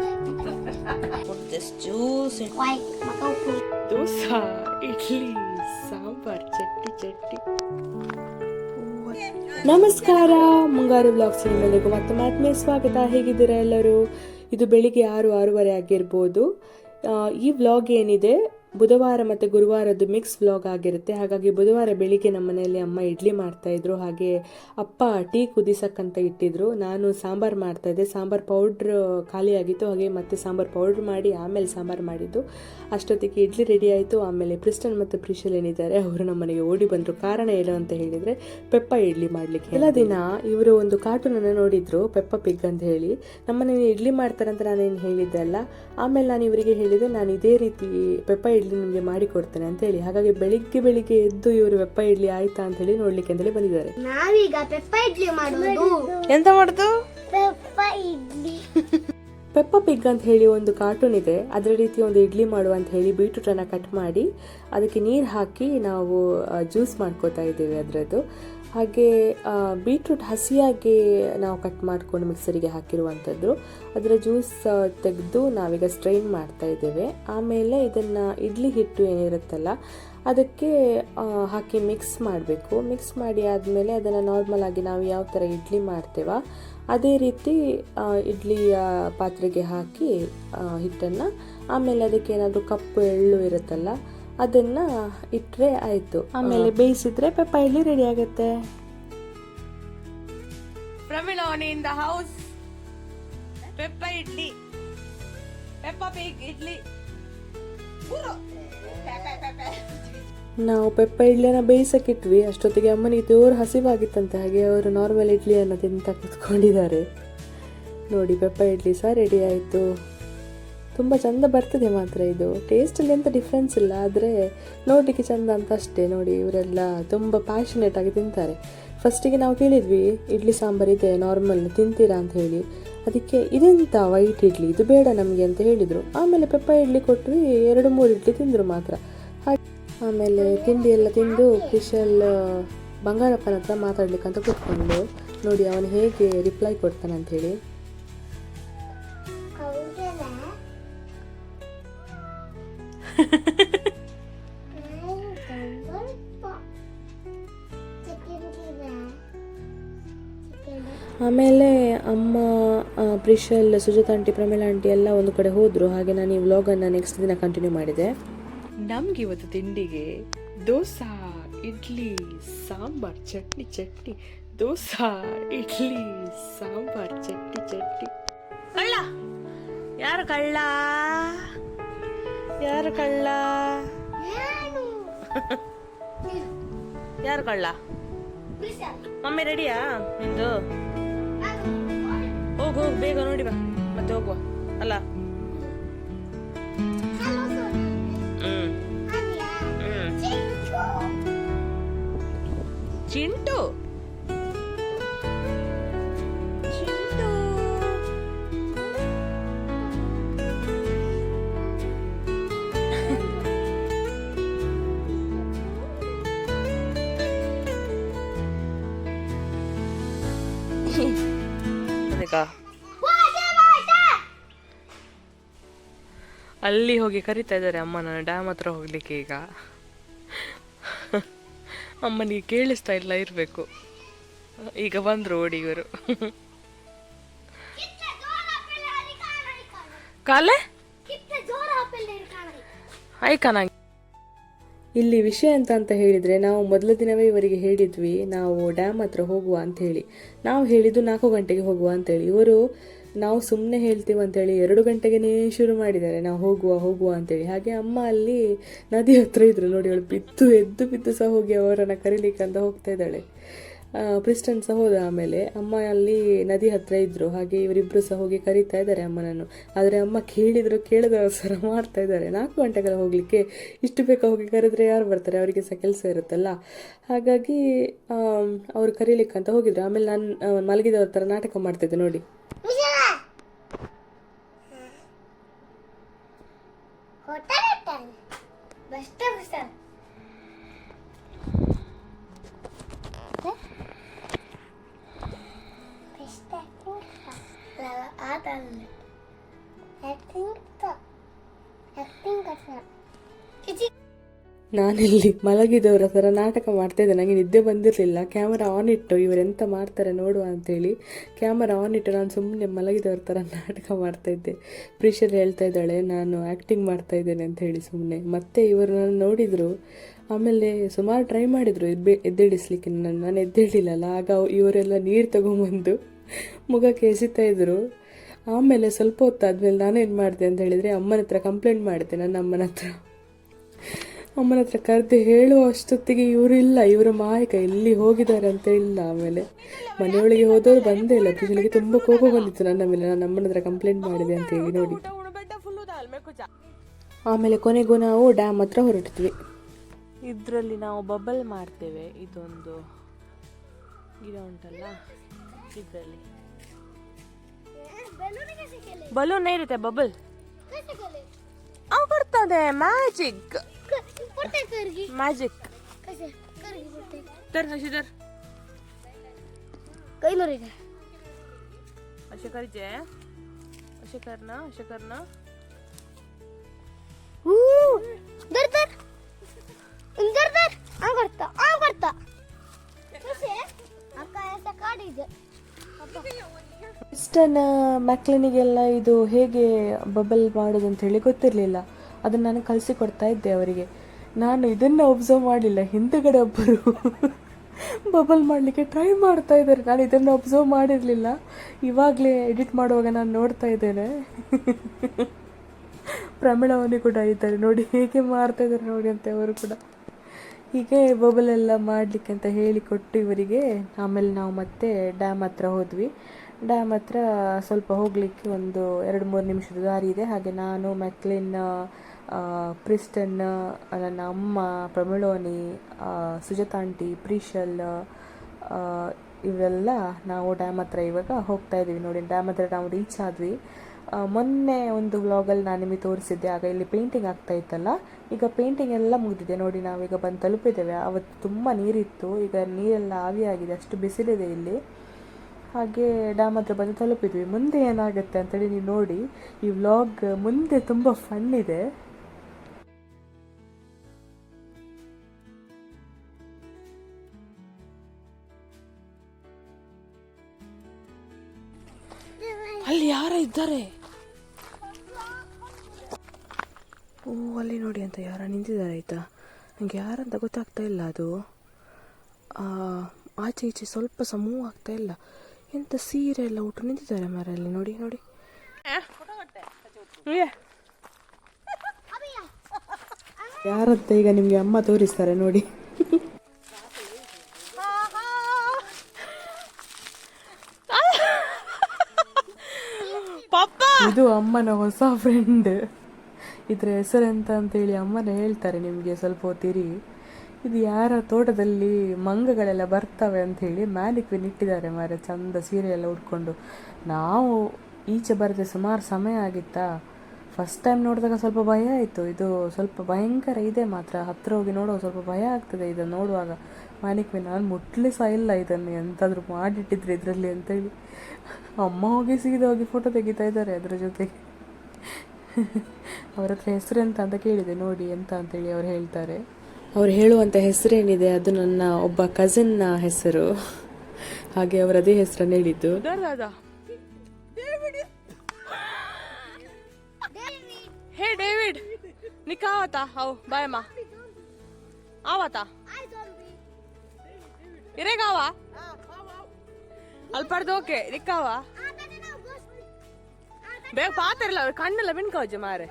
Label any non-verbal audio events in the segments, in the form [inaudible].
Put this juice in. White. Dosa idli sambar chutney chutney ನಮಸ್ಕಾರ ಮುಂಗಾರು blogs ನಿಮ್ಮೆಲ್ಲರಿಗೂ ಮತ್ತೆ ಮಾತ್ಮೆ ಸ್ವಾಗತ ಹೇಗಿದ್ದೀರಾ ಎಲ್ಲರೂ ಇದು ಬೆಳಿಗ್ಗೆ ಆರು ಆರೂವರೆ ಆಗಿರ್ಬೋದು ಈ ವ್ಲಾಗ್ ಏನಿದೆ ಬುಧವಾರ ಮತ್ತು ಗುರುವಾರದ್ದು ಮಿಕ್ಸ್ ವ್ಲಾಗ್ ಆಗಿರುತ್ತೆ. ಹಾಗಾಗಿ ಬುಧವಾರ ಬೆಳಿಗ್ಗೆ ನಮ್ಮ ಮನೆಯಲ್ಲಿ ಅಮ್ಮ ಇಡ್ಲಿ ಮಾಡ್ತಾ ಇದ್ರು. ಹಾಗೆ ಅಪ್ಪ ಟೀ ಕುದಿಸಕ್ಕಂತ ಇಟ್ಟಿದ್ರು. ನಾನು ಸಾಂಬಾರು ಮಾಡ್ತಾಯಿದ್ದೆ ಸಾಂಬಾರು ಪೌಡ್ರ್ ಖಾಲಿಯಾಗಿತ್ತು ಹಾಗೆ ಮತ್ತೆ ಸಾಂಬಾರು ಪೌಡ್ರ್ ಮಾಡಿ ಆಮೇಲೆ ಸಾಂಬಾರು ಮಾಡಿದ್ದು. ಅಷ್ಟೊತ್ತಿಗೆ ಇಡ್ಲಿ ರೆಡಿ ಆಯಿತು. ಆಮೇಲೆ ಪ್ರಿಸ್ಟನ್ ಮತ್ತು ಪ್ರಿಶಲ್ ಏನಿದ್ದಾರೆ ಅವರು ನಮ್ಮ ಮನೆಗೆ ಓಡಿ ಬಂದರು. ಕಾರಣ ಏನು ಅಂತ ಹೇಳಿದರೆ ಪೆಪ್ಪ ಇಡ್ಲಿ ಮಾಡಲಿಕ್ಕೆ ಎಲ್ಲ ದಿನ ಇವರು ಒಂದು ಕಾರ್ಟೂನನ್ನು ನೋಡಿದ್ರು ಪೆಪ್ಪ ಪಿಗ್ ಅಂತ ಹೇಳಿ. ನಮ್ಮನೇಲಿ ಇಡ್ಲಿ ಮಾಡ್ತಾರಂತ ನಾನೇನು ಹೇಳಿದ್ದೆ ಅಲ್ಲ. ಆಮೇಲೆ ನಾನು ಇವರಿಗೆ ಹೇಳಿದೆ ನಾನು ಇದೇ ರೀತಿ ಪೆಪ್ಪ ಇಡ್ಲಿ ನಿಮಗೆ ಮಾಡಿಕೊಡ್ತೇನೆ ಅಂತ ಹೇಳಿ. ಹಾಗಾಗಿ ಬೆಳಿಗ್ಗೆ ಬೆಳಿಗ್ಗೆ ಎದ್ದು ಇವರು ಪೆಪ್ಪ ಇಡ್ಲಿ ಆಯ್ತಾ ಅಂತ ಹೇಳಿ ನೋಡ್ಲಿಕ್ಕೆ ಅಂತೇಳಿ ಬಂದಿದ್ದಾರೆ. ನಾವೀಗ ಪೆಪ್ಪ ಇಡ್ಲಿ ಮಾಡೋದು. ಎಂತ ಮಾಡುದು? ಪೆಪ್ಪ ಇಡ್ಲಿ. [laughs] ಪೆಪ್ಪ ಪಿಗ್ ಅಂತ ಹೇಳಿ ಒಂದು ಕಾರ್ಟೂನ್ ಇದೆ. ಅದರ ರೀತಿ ಒಂದು ಇಡ್ಲಿ ಮಾಡುವ ಅಂತ ಹೇಳಿ ಬೀಟ್ರೂಟನ್ನು ಕಟ್ ಮಾಡಿ ಅದಕ್ಕೆ ನೀರು ಹಾಕಿ ನಾವು ಜ್ಯೂಸ್ ಮಾಡ್ಕೋತಾ ಇದ್ದೀವಿ ಅದರದ್ದು. ಹಾಗೆ ಬೀಟ್ರೂಟ್ ಹಸಿಯಾಗಿ ನಾವು ಕಟ್ ಮಾಡಿಕೊಂಡು ಮಿಕ್ಸರಿಗೆ ಹಾಕಿರುವಂಥದ್ದು. ಅದರ ಜ್ಯೂಸ್ ತೆಗೆದು ನಾವೀಗ ಸ್ಟ್ರೈನ್ ಮಾಡ್ತಾ ಇದ್ದೇವೆ. ಆಮೇಲೆ ಇದನ್ನು ಇಡ್ಲಿ ಹಿಟ್ಟು ಏನಿರುತ್ತಲ್ಲ, ಅದಕ್ಕೆ ಹಾಕಿ ಮಿಕ್ಸ್ ಮಾಡಬೇಕು. ಮಿಕ್ಸ್ ಮಾಡಿ ಆದಮೇಲೆ ಅದನ್ನು ನಾರ್ಮಲ್ ಆಗಿ ನಾವು ಯಾವ ಥರ ಇಡ್ಲಿ ಮಾಡ್ತೇವ, ಅದೇ ರೀತಿ ಇಡ್ಲಿಯ ಪಾತ್ರೆಗೆ ಹಾಕಿ ಹಿಟ್ಟನ್ನು. ಆಮೇಲೆ ಅದಕ್ಕೆ ಏನಾದರೂ ಕಪ್ಪು ಎಳ್ಳು ಇರುತ್ತಲ್ಲ ಅದನ್ನು ಇಟ್ಟರೆ ಆಯಿತು. ಆಮೇಲೆ ಬೇಯಿಸಿದ್ರೆ ಪೆಪ್ಪ ಇಡ್ಲಿ ರೆಡಿ ಆಗುತ್ತೆ. ಪ್ರಮಿಳೋನಿ in the house Peppa idli Peppa idli. ನಾವು ಪೆಪ್ಪ ಇಡ್ಲಿನ ಬೇಯಿಸಕ್ಕಿಟ್ವಿ. ಅಷ್ಟೊತ್ತಿಗೆ ಅಮ್ಮನಿಗೆ ಜೋರು ಹಸಿವಾಗಿತ್ತಂತೆ. ಹಾಗೆ ಅವರು ನಾರ್ಮಲ್ ಇಡ್ಲಿಯನ್ನು ತಿಂತ ಕೂತ್ಕೊಂಡಿದ್ದಾರೆ. ನೋಡಿ ಪೆಪ್ಪ ಇಡ್ಲಿ ಸಹ ರೆಡಿ ಆಯಿತು. ತುಂಬ ಚೆಂದ ಬರ್ತದೆ ಮಾತ್ರ ಇದು. ಟೇಸ್ಟಲ್ಲಿ ಎಂಥ ಡಿಫ್ರೆನ್ಸ್ ಇಲ್ಲ, ಆದರೆ ನೋಡಲಿಕ್ಕೆ ಚಂದ ಅಂತ ಅಷ್ಟೇ ನೋಡಿ ಇವರೆಲ್ಲ ತುಂಬ ಪ್ಯಾಷನೇಟ್ ಆಗಿ ತಿಂತಾರೆ. ಫಸ್ಟಿಗೆ ನಾವು ಕೇಳಿದ್ವಿ, ಇಡ್ಲಿ ಸಾಂಬಾರ್ ಇದೆ ನಾರ್ಮಲ್ ತಿಂತೀರಾ? ಅಂತ ಹೇಳಿ. ಅದಕ್ಕೆ, ಇದೆಂತ ವೈಟ್ ಇಡ್ಲಿ? ಇದು ಬೇಡ ನಮಗೆ, ಅಂತ ಹೇಳಿದರು. ಆಮೇಲೆ ಪೆಪ್ಪ ಇಡ್ಲಿ ಕೊಟ್ವಿ, ಎರಡು ಮೂರು ಇಡ್ಲಿ ತಿಂದರು ಮಾತ್ರ. ಆಮೇಲೆ ತಿಂಡಿ ಎಲ್ಲ ತಿಂದು ಸ್ಪೆಷಲ್ ಬಂಗಾರಪ್ಪನ ಹತ್ರ ಅಂತ ಕೂತ್ಕೊಂಡು ನೋಡಿ ಅವನು ಹೇಗೆ ರಿಪ್ಲೈ ಕೊಡ್ತಾನೆ ಅಂತ ಆಮೇಲೆ ಅಮ್ಮ ಪ್ರಿಶಲ್ ಸುಜಾತ ಆಂಟಿ ಪ್ರಮೀಳಾ ಆಂಟಿ ಎಲ್ಲ ಒಂದು ಕಡೆ ಹೋದರು. ಹಾಗೆ ನಾನು ಈ ವ್ಲಾಗನ್ನು ನೆಕ್ಸ್ಟ್ ದಿನ ಕಂಟಿನ್ಯೂ ಮಾಡಿದೆ. ನಮ್ಗೆ ಇವತ್ತು ತಿಂಡಿಗೆ ದೋಸೆ ಇಡ್ಲಿ ಸಾಂಬಾರ್ ಚಟ್ನಿ ಚಟ್ನಿ. ದೋಸೆ ಇಡ್ಲಿ ಸಾಂಬಾರ್ ಚಟ್ನಿ ಚಟ್ನಿ. ಕಳ್ಳ. ಯಾರು ಕಳ್ಳ? ಯಾರು ಕಳ್ಳ? [laughs] ಯಾರು ಕಳ್ಳ? ಮಮ್ಮಿ ರೆಡಿಯಾ ನಿಂದು? ಹೋಗು ಹೋಗು ಬೇಗ ನೋಡಿ ಬಾ. ಮತ್ತೆ ಹೋಗುವ. ಅಲ್ಲ ಅದಕ್ಕಾ ಅಲ್ಲಿ ಹೋಗಿ ಕರಿತಾ ಇದ್ದಾರೆ ಅಮ್ಮ ನನ್ನ ಡ್ಯಾಮ್ ಹತ್ರ ಹೋಗ್ಲಿಕ್ಕೆ ಈಗ. ಅಮ್ಮನಿಗೆ ಕೇಳಿಸ್ತಾ ಇಲ್ಲ ಇರಬೇಕು. ಈಗ ಬಂದರು ಓಡಿ ಕಾಲೇ? ಕಾಲೆ ಆಯ್ಕಾ ನಂಗೆ ಇಲ್ಲಿ ವಿಷಯ ಅಂತ ಅಂತ ಹೇಳಿದರೆ ನಾವು ಮೊದಲ ದಿನವೇ ಇವರಿಗೆ ಹೇಳಿದ್ವಿ, ನಾವು ಡ್ಯಾಮ್ ಹತ್ರ ಹೋಗುವ ಅಂತ ಹೇಳಿ. ನಾವು ಹೇಳಿದ್ದು ನಾಲ್ಕು ಗಂಟೆಗೆ ಹೋಗುವ ಅಂತೇಳಿ ಇವರು ನಾವು ಸುಮ್ಮನೆ ಹೇಳ್ತೀವಿ ಅಂತೇಳಿ ಎರಡು ಗಂಟೆಗೆ ಶುರು ಮಾಡಿದ್ದಾರೆ, ನಾವು ಹೋಗುವ ಹೋಗುವ ಅಂತೇಳಿ ಹಾಗೆ ಅಮ್ಮ ಅಲ್ಲಿ ನದಿ ಹತ್ರ ಇದ್ರು ನೋಡಿ ಅವಳು ಬಿದ್ದು ಎದ್ದು ಬಿದ್ದು ಸಹ ಹೋಗಿ ಅವರನ್ನು ಕರೀಲಿಕ್ಕೆ ಅಂತ ಹೋಗ್ತಾ ಇದ್ದಾಳೆ. ಪ್ರಿಸ್ಟನ್ ಸಹ ಹೋದ ಆಮೇಲೆ ಅಮ್ಮ ಅಲ್ಲಿ ನದಿ ಹತ್ತಿರ ಇದ್ದರು ಹಾಗೆ ಇವರಿಬ್ರು ಸಹ ಹೋಗಿ ಕರೀತಾ ಇದ್ದಾರೆ ಅಮ್ಮನನ್ನು. ಆದರೆ ಅಮ್ಮ ಕೇಳಿದ್ರು, ಕೇಳಿದ ಅವಸರ ಮಾಡ್ತಾ ಇದ್ದಾರೆ. ನಾಲ್ಕು ಗಂಟೆಗೆಲ್ಲ ಹೋಗಲಿಕ್ಕೆ ಇಷ್ಟು ಬೇಗ ಹೋಗಿ ಕರೆದ್ರೆ ಯಾರು ಬರ್ತಾರೆ? ಅವರಿಗೆ ಸಹ ಕೆಲಸ ಇರುತ್ತಲ್ಲ. ಹಾಗಾಗಿ ಅವರು ಅವ್ರು ಕರೀಲಿಕ್ಕೆ ಅಂತ ಹೋಗಿದ್ರು. ಆಮೇಲೆ ನಾನು ಮಲಗಿದವ್ರ ಥರ ನಾಟಕ ಮಾಡ್ತಿದ್ದೆ ನೋಡಿ. ನಾನಿಲ್ಲಿ ಮಲಗಿದವರ ಥರ ನಾಟಕ ಮಾಡ್ತಾ ಇದ್ದೆ. ನನಗೆ ನಿದ್ದೆ ಬಂದಿರಲಿಲ್ಲ. ಕ್ಯಾಮರಾ ಆನ್ ಇಟ್ಟು ಇವರೆಂತ ಮಾಡ್ತಾರೆ ನೋಡುವ ಅಂತೇಳಿ ಕ್ಯಾಮರಾ ಆನ್ ಇಟ್ಟು ನಾನು ಸುಮ್ಮನೆ ಮಲಗಿದವ್ರ ಥರ ನಾಟಕ ಮಾಡ್ತಾ ಇದ್ದೆ. ಪ್ರೀಶರ್ ಹೇಳ್ತಾ ಇದ್ದಾಳೆ ನಾನು ಆ್ಯಕ್ಟಿಂಗ್ ಮಾಡ್ತಾ ಇದ್ದೇನೆ ಅಂತ ಹೇಳಿ ಸುಮ್ಮನೆ ಮತ್ತೆ ಇವರು ನಾನು ನೋಡಿದರು. ಆಮೇಲೆ ಸುಮಾರು ಟ್ರೈ ಮಾಡಿದರು ಎದ್ದೆ ಎದ್ದೇಳಿಸ್ಲಿಕ್ಕೆ. ನಾನು ನಾನು ಎದ್ದೇಳಿಲ್ಲಲ್ಲ ಆಗ ಇವರೆಲ್ಲ ನೀರು ತಗೊಂಬಂದು ಮುಖಕ್ಕೆ ಎಸಿತಾ ಇದ್ರು. ಆಮೇಲೆ ಸ್ವಲ್ಪ ಹೊತ್ತಾದ್ಮೇಲೆ ನಾನೇನು ಮಾಡಿದೆ ಅಂತ ಹೇಳಿದರೆ ಅಮ್ಮನ ಹತ್ರ ಕಂಪ್ಲೇಂಟ್ ಮಾಡಿದೆ ನನ್ನ ಅಮ್ಮನ ಹತ್ರ. ಅಮ್ಮನ ಹತ್ರ ಕರೆದು ಹೇಳುವ ಅಷ್ಟೊತ್ತಿಗೆ ಇವರು ಇಲ್ಲ, ಇವರ ಮಾಯಕ ಎಲ್ಲಿ ಹೋಗಿದ್ದಾರೆ ಅಂತ ಇಲ್ಲ ಆಮೇಲೆ. ಮನೆಯೊಳಗೆ ಹೋದವರು ಬಂದೇ ಇಲ್ಲ ಪ್ರಿಜಲಿಗೆ ತುಂಬ ಕೋಪ ಬಂದಿತ್ತು ನನ್ನ ಮೇಲೆ ನಾನು ಅಮ್ಮನ ಹತ್ರ ಕಂಪ್ಲೇಂಟ್ ಮಾಡಿದೆ ಅಂತ ಹೇಳಿ ನೋಡಿ. ಆಮೇಲೆ ಕೊನೆಗೂ ನಾವು ಡ್ಯಾಮ್ ಹತ್ರ ಹೊರಡ್ತೀವಿ ಇದರಲ್ಲಿ ನಾವು ಬಬಲ್ ಮಾಡ್ತೇವೆ, ಇದೊಂದು ಗಿಡ ಉಂಟಲ್ಲ, ಇದರಲ್ಲಿ. बलून नहीं रहता बबल अव करता है मैजिक मैजिक तर कशी तर काही रे असे करायचे असे कर ना असे कर ना दर दर ಕ್ರಿಸ್ಟನ್ ಮ್ಯಾಕ್ಲಿನಿಗೆಲ್ಲ ಇದು ಹೇಗೆ ಬಬಲ್ ಮಾಡೋದು ಅಂತ ಹೇಳಿ ಗೊತ್ತಿರಲಿಲ್ಲ. ಅದನ್ನು ನಾನು ಕಲಿಸಿಕೊಡ್ತಾ ಇದ್ದೆ ಅವರಿಗೆ. ನಾನು ಇದನ್ನು ಒಬ್ಸರ್ವ್ ಮಾಡಲಿಲ್ಲ. ಹಿಂದುಗಡೆ ಒಬ್ಬರು ಬಬಲ್ [laughs] ಮಾಡಲಿಕ್ಕೆ ಟ್ರೈ ಮಾಡ್ತಾ ಇದ್ದಾರೆ. ನಾನು ಇದನ್ನು ಒಬ್ಸರ್ವ್ ಮಾಡಿರಲಿಲ್ಲ. ಇವಾಗಲೇ ಎಡಿಟ್ ಮಾಡುವಾಗ ನಾನು ನೋಡ್ತಾ ಇದ್ದೇನೆ. [laughs] ಪ್ರಮಿಳವನಿ ಕೂಡ ಇದ್ದಾರೆ. ನೋಡಿ, ಹೇಗೆ ಮಾಡ್ತಾ ಇದ್ದಾರೆ ನೋಡಿ ಅಂತ ಅವರು ಕೂಡ. ಹೀಗೆ ಬಬಲ್ ಎಲ್ಲ ಮಾಡಲಿಕ್ಕೆ ಅಂತ ಹೇಳಿಕೊಟ್ಟು ಇವರಿಗೆ. ಆಮೇಲೆ ನಾವು ಮತ್ತೆ ಡ್ಯಾಮ್ ಹತ್ರ ಹೋದ್ವಿ. ಡ್ಯಾಮ್ ಹತ್ರ ಸ್ವಲ್ಪ ಹೋಗಲಿಕ್ಕೆ ಒಂದು ಎರಡು ಮೂರು ನಿಮಿಷದ ದಾರಿ ಇದೆ. ಹಾಗೆ ನಾನು ಮ್ಯಾಕ್ಲಿನ್ ಆ, ಪ್ರಿಸ್ಟನ್ ನನ್ನ ಅಮ್ಮ ಪ್ರಮಿಳೋನಿ ಆ, ಸುಜಾತ ಆಂಟಿ ಪ್ರೀಶಲ್ ಇವೆಲ್ಲ ನಾವು ಡ್ಯಾಮ್ ಹತ್ರ ಇವಾಗ ಹೋಗ್ತಾ ಇದ್ದೀವಿ. ನೋಡಿ ಡ್ಯಾಮ್ ಹತ್ರ ನಾವು ರೀಚ್ ಆದ್ವಿ. ಮೊನ್ನೆ ಒಂದು ವ್ಲಾಗಲ್ಲಿ ನಾನು ನಿಮಗೆ ತೋರಿಸಿದ್ದೆ. ಆಗ ಇಲ್ಲಿ ಪೇಂಟಿಂಗ್ ಆಗ್ತಾ ಇತ್ತಲ್ಲ? ಈಗ ಪೇಂಟಿಂಗ್ ಎಲ್ಲ ಮುಗಿದಿದೆ. ನೋಡಿ ನಾವೀಗ ಬಂದು ತಲುಪಿದ್ದೇವೆ. ಅವತ್ತು ತುಂಬ ನೀರಿತ್ತು. ಈಗ ನೀರೆಲ್ಲ ಆವಿಯಾಗಿದೆ. ಅಷ್ಟು ಬಿಸಿಲಿದೆ ಇಲ್ಲಿ. ಹಾಗೆ ಡ್ಯಾಮ್ ಹತ್ರ ಬಂದು ತಲುಪಿದ್ವಿ. ಮುಂದೆ ಏನಾಗುತ್ತೆ ಅಂತೇಳಿ ನೀವು ನೋಡಿ, ಈ ವ್ಲಾಗ್ ಮುಂದೆ ತುಂಬ ಫನ್ ಇದೆ. ಅಲ್ಲಿ ಯಾರ ಇದ್ದಾರೆ? ಓ, ಅಲ್ಲಿ ನೋಡಿ ಅಂತ ಯಾರ ನಿಂತಿದ್ದಾರೆ ಆಯ್ತಾ? ನಂಗೆ ಯಾರಂತ ಗೊತ್ತಾಗ್ತಾ ಇಲ್ಲ ಅದು. ಆಚೆ ಈಚೆ ಸ್ವಲ್ಪ ಸಹ ಮೂವ್ ಆಗ್ತಾ ಇಲ್ಲ. ಎಂತ ಸೀರೆ ಎಲ್ಲ ಉಟ್ಟು ನಿಂತಿದ್ದಾರೆ ಮರಲ್ಲಿ ನೋಡಿ ನೋಡಿ. ಯಾರಂತ ಈಗ ನಿಮಗೆ ಅಮ್ಮ ತೋರಿಸ್ತಾರೆ ನೋಡಿ. ಇದು ಅಮ್ಮನ ಹೊಸ ಫ್ರೆಂಡ್ ಇದ್ರ ಹೆಸರೆಂತ ಅಂತೇಳಿ ಅಮ್ಮನ ಹೇಳ್ತಾರೆ ನಿಮಗೆ ಸ್ವಲ್ಪ ಹೊತ್ತಿರಿ. ಇದು ಯಾರ ತೋಟದಲ್ಲಿ ಮಂಗಗಳೆಲ್ಲ ಬರ್ತವೆ ಅಂತ ಹೇಳಿ ಮ್ಯಾನಿಕ್ವಿನ್ ಇಟ್ಟಿದ್ದಾರೆ ಮಾರೆ, ಚಂದ ಸೀರೆ ಎಲ್ಲ ಉಟ್ಕೊಂಡು ನಾವು ಈಚೆ ಬರದೆ ಸುಮಾರು ಸಮಯ ಆಗಿತ್ತಾ? ಫಸ್ಟ್ ಟೈಮ್ ನೋಡಿದಾಗ ಸ್ವಲ್ಪ ಭಯ ಆಯಿತು. ಇದು ಸ್ವಲ್ಪ ಭಯಂಕರ ಇದೆ ಮಾತ್ರ. ಹತ್ತಿರ ಹೋಗಿ ನೋಡುವಾಗ ಸ್ವಲ್ಪ ಭಯ ಆಗ್ತದೆ ಇದನ್ನು ನೋಡುವಾಗ. ಮ್ಯಾನಿಕ್ವಿನ್ ನಾನು ಮುಟ್ಲಿ ಸಹ ಇಲ್ಲ ಇದನ್ನು. ಎಂತಾದರೂ ಮಾಡಿಟ್ಟಿದ್ರೆ ಇದರಲ್ಲಿ ಅಂತೇಳಿ ಅಮ್ಮ ಹೋಗಿ ಸೀದಾ ಹೋಗಿ ಫೋಟೋ ತೆಗಿತಾ ಇದ್ದಾರೆ ಅದರ ಜೊತೆಗೆ ಅವರ ಹತ್ರ ಹೆಸರೆಂತ ಅಂತ ಕೇಳಿದೆ. ನೋಡಿ ಎಂತ ಅಂತೇಳಿ ಅವ್ರು ಹೇಳ್ತಾರೆ. ಅವ್ರು ಹೇಳುವಂಥ ಹೆಸರೇನಿದೆ, ಅದು ನನ್ನ ಒಬ್ಬ ಕಸಿನ್ನ ಹೆಸರು. ಹಾಗೆ ಅವರು ಅದೇ ಹೆಸರನ್ನು ಹೇಳಿದ್ದು. Hey David! ನಿಕ್ಕ ಆವತಾ ಹೌ ಬಾಯಮ್ಮ ಆವತಾ ಇರೇಗಾವ ಓಕೆ ನಿಕ್ಕಾವ ಬೇಗ ಪಾತಿರಲ್ಲ ಅವ್ರ ಕಣ್ಣೆಲ್ಲ ಮಿಣ್ಕವಜ್ಜೆ ಮಾರೆ.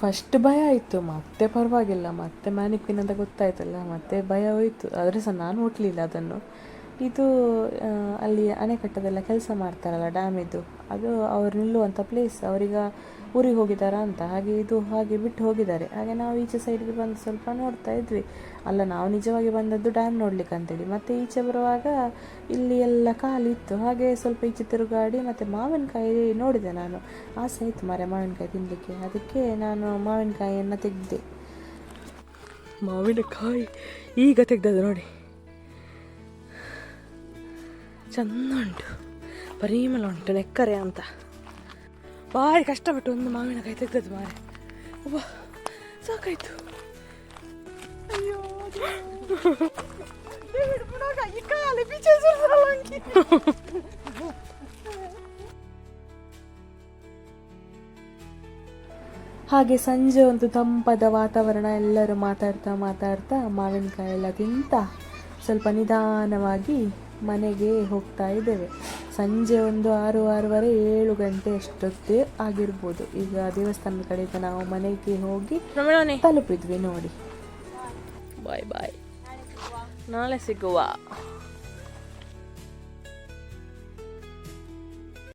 ಫಸ್ಟ್ ಭಯ ಆಯಿತು, ಮತ್ತೆ ಪರವಾಗಿಲ್ಲ, ಮತ್ತೆ ಮ್ಯಾನಿಕ್ವಿನ್ ಅಂತ ಗೊತ್ತಾಯ್ತಲ್ಲ, ಮತ್ತೆ ಭಯ ಹೋಯಿತು. ಆದರೆ ಸಹ ನಾನು ಹುಟ್ಲಿಲ್ಲ ಅದನ್ನು. ಇದು ಅಲ್ಲಿ ಅಣೆಕಟ್ಟದೆಲ್ಲ ಕೆಲಸ ಮಾಡ್ತಾರಲ್ಲ ಡ್ಯಾಮ್ ಇದು. ಅದು ಅವ್ರು ನಿಲ್ಲುವಂಥ ಪ್ಲೇಸ್ ಅವರೀಗ ಊರಿಗೆ ಹೋಗಿದ್ದಾರಾ ಅಂತ. ಹಾಗೆ ಇದು ಹಾಗೆ ಬಿಟ್ಟು ಹೋಗಿದ್ದಾರೆ. ಹಾಗೆ ನಾವು ಈಚೆ ಸೈಡ್ಗೆ ಬಂದು ಸ್ವಲ್ಪ ನೋಡ್ತಾ ಇದ್ವಿ. ಅಲ್ಲ, ನಾವು ನಿಜವಾಗಿ ಬಂದದ್ದು ಡ್ಯಾಮ್ ನೋಡ್ಲಿಕ್ಕೆ ಅಂತೇಳಿ. ಮತ್ತೆ ಈಚೆ ಬರುವಾಗ ಇಲ್ಲಿ ಎಲ್ಲ ಖಾಲಿತ್ತು ಹಾಗೆ ಸ್ವಲ್ಪ ಈಚೆ ತಿರುಗಾಡಿ ಮತ್ತೆ ಮಾವಿನಕಾಯಿ ನೋಡಿದೆ ನಾನು. ಆಸೆ ಆಯಿತು ಮಾರೆ ಮಾವಿನಕಾಯಿ ತಿನ್ನಲಿಕ್ಕೆ ಅದಕ್ಕೆ ನಾನು ಮಾವಿನಕಾಯಿಯನ್ನು ತೆಗೆದೆ. ಮಾವಿನಕಾಯಿ ಈಗ ತೆಗ್ದದ್ದು ನೋಡಿ. ಚಂದ ಉಂಟು ಪರಿಮಳ ಉಂಟು ನೆಕ್ಕರೆ ಅಂತ. ಭಾರಿ ಕಷ್ಟಪಟ್ಟು ಒಂದು ಮಾವಿನಕಾಯಿ ತೆಗ್ದದ್ದು ಮಾರೆ. ಒಬ್ಬ, ಸಾಕಾಯ್ತು. ಅಯ್ಯೋ. ಹಾಗೆ ಸಂಜೆ ಒಂದು ತಂಪಾದ ವಾತಾವರಣ ಎಲ್ಲರೂ ಮಾತಾಡ್ತಾ ಮಾತಾಡ್ತಾ ಮಾವಿನಕಾಯಿ ಎಲ್ಲ ತಿಂತ ಸ್ವಲ್ಪ ನಿಧಾನವಾಗಿ ಮನೆಗೆ ಹೋಗ್ತಾ ಇದ್ದೇವೆ. ಸಂಜೆ ಒಂದು ಆರು ಆರೂವರೆ ಏಳು ಗಂಟೆ ಅಷ್ಟೊತ್ತೇ ಆಗಿರ್ಬೋದು. ಈಗ ದೇವಸ್ಥಾನದ ಕಡೆಯಿಂದ ನಾವು ಮನೆಗೆ ಹೋಗಿ ತಲುಪಿದ್ವಿ ನೋಡಿ. ಬಾಯ್ ಬಾಯ್. ನಾಳೆ ಸಿಗುವ.